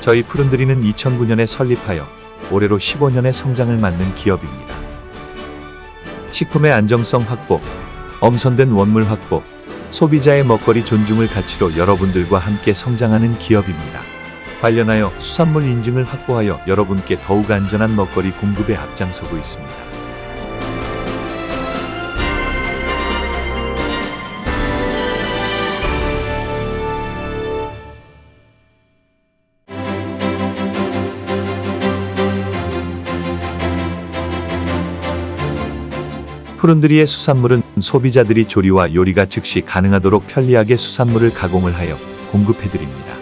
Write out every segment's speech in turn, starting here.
저희 푸른드리는 2009년에 설립하여 올해로 15년의 성장을 맞는 기업입니다. 식품의 안정성 확보, 엄선된 원물 확보, 소비자의 먹거리 존중을 가치로 여러분들과 함께 성장하는 기업입니다. 관련하여 수산물 인증을 확보하여 여러분께 더욱 안전한 먹거리 공급에 앞장서고 있습니다. 푸른드리의 수산물은 소비자들이 조리와 요리가 즉시 가능하도록 편리하게 수산물을 가공을 하여 공급해드립니다.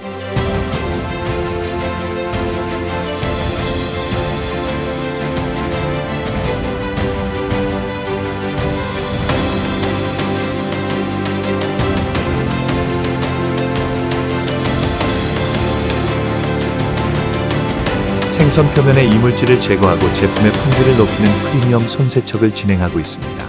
생선 표면의 이물질을 제거하고 제품의 품질을 높이는 프리미엄 손세척을 진행하고 있습니다.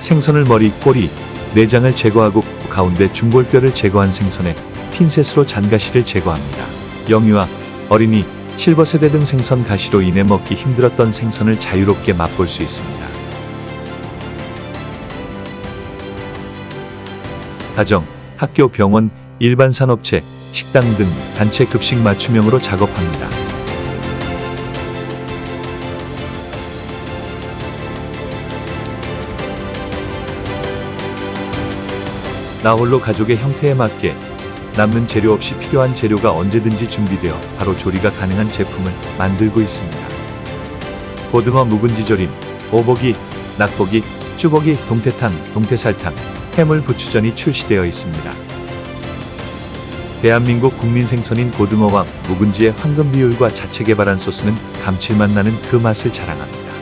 생선을 머리, 꼬리, 내장을 제거하고 가운데 중골뼈를 제거한 생선에 핀셋으로 잔가시를 제거합니다. 영유아, 어린이, 실버세대 등 생선 가시로 인해 먹기 힘들었던 생선을 자유롭게 맛볼 수 있습니다. 가정, 학교, 병원, 일반 산업체, 식당 등 단체 급식 맞춤형으로 작업합니다. 나홀로 가족의 형태에 맞게 남는 재료 없이 필요한 재료가 언제든지 준비되어 바로 조리가 가능한 제품을 만들고 있습니다. 고등어 묵은지 조림, 오복이, 낙복이, 쭈복이, 동태탕, 동태살탕, 해물 부추전이 출시되어 있습니다. 대한민국 국민 생선인 고등어와 묵은지의 황금 비율과 자체 개발한 소스는 감칠맛 나는 그 맛을 자랑합니다.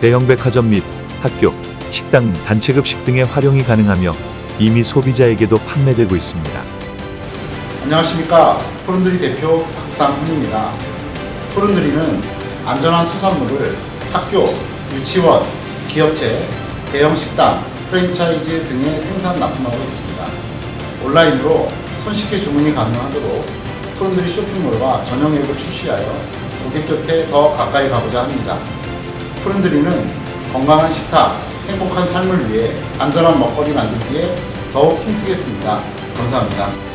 대형 백화점 및 학교, 식당, 단체 급식 등의 활용이 가능하며 이미 소비자에게도 판매되고 있습니다. 안녕하십니까 푸른드리 대표 박상훈입니다. 푸른드리는 안전한 수산물을 학교, 유치원, 기업체, 대형 식당, 프랜차이즈 등에 생산 납품하고 있습니다. 온라인으로 손쉽게 주문이 가능하도록 푸른드리 쇼핑몰과 전용 앱을 출시하여 고객 곁에 더 가까이 가고자 합니다. 푸른드리는 건강한 식탁, 행복한 삶을 위해 안전한 먹거리 만들기에 더욱 힘쓰겠습니다. 감사합니다.